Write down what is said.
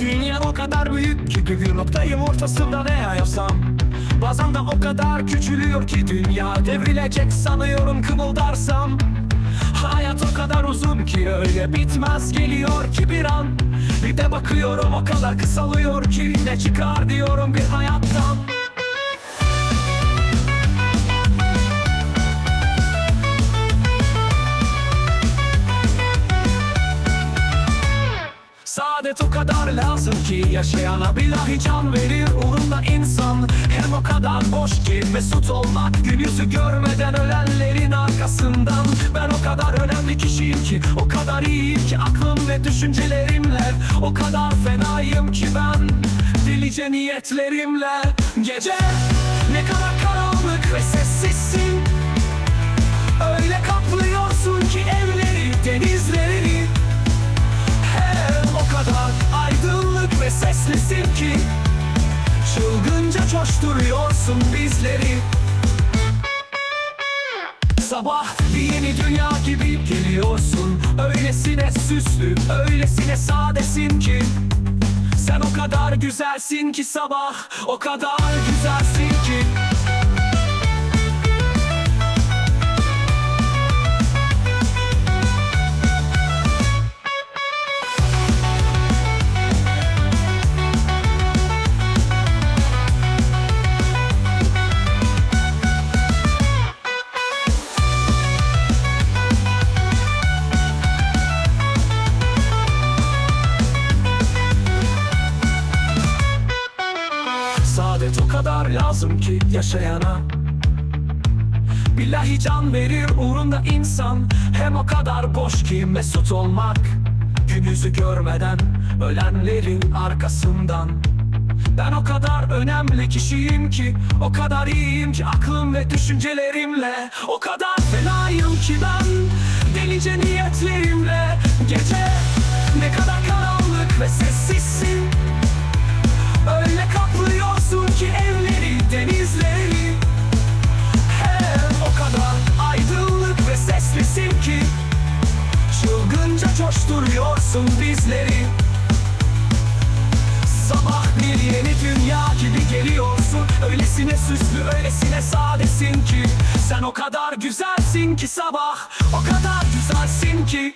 Dünya o kadar büyük ki bir noktayım ortasında ne yapsam? Bazen de o kadar küçülüyor ki dünya devrilecek sanıyorum kımıldarsam. Hayat o kadar uzun ki öyle bitmez geliyor ki bir an. Bir de bakıyorum o kadar kısalıyor ki ne çıkar diyorum bir hayattan Saadet o kadar lazım ki yaşayana billahi can verir uğrunda insan. Hem o kadar boş ki mesut olmak gün yüzü görmeden ölenlerin arkasından. Ben o kadar önemli kişiyim ki o kadar iyiyim ki aklım ve düşüncelerimle. O kadar fenayım ki ben delice niyetlerimle. Gece Çılgınca coşturuyorsun bizleri. Sabah bir yeni dünya gibi geliyorsun. Öylesine süslü, öylesine sadesin ki. Sen o kadar güzelsin ki sabah O kadar güzelsin ki kadar lazım ki yaşayana. Billahi can verir uğrunda insan. Hem o kadar boş ki mesut olmak. Gün yüzü görmeden ölenlerin arkasından. Ben o kadar önemli kişiyim ki O kadar iyiyim ki aklım ve düşüncelerimle. O kadar fenayım ki ben Delice niyetlerimle. Gece ne kadar karanlık ve sessizsin coşturuyorsun bizleri. Sabah bir yeni dünya gibi geliyorsun. Öylesine süslü, öylesine sadesin ki. Sen o kadar güzelsin ki sabah. O kadar güzelsin ki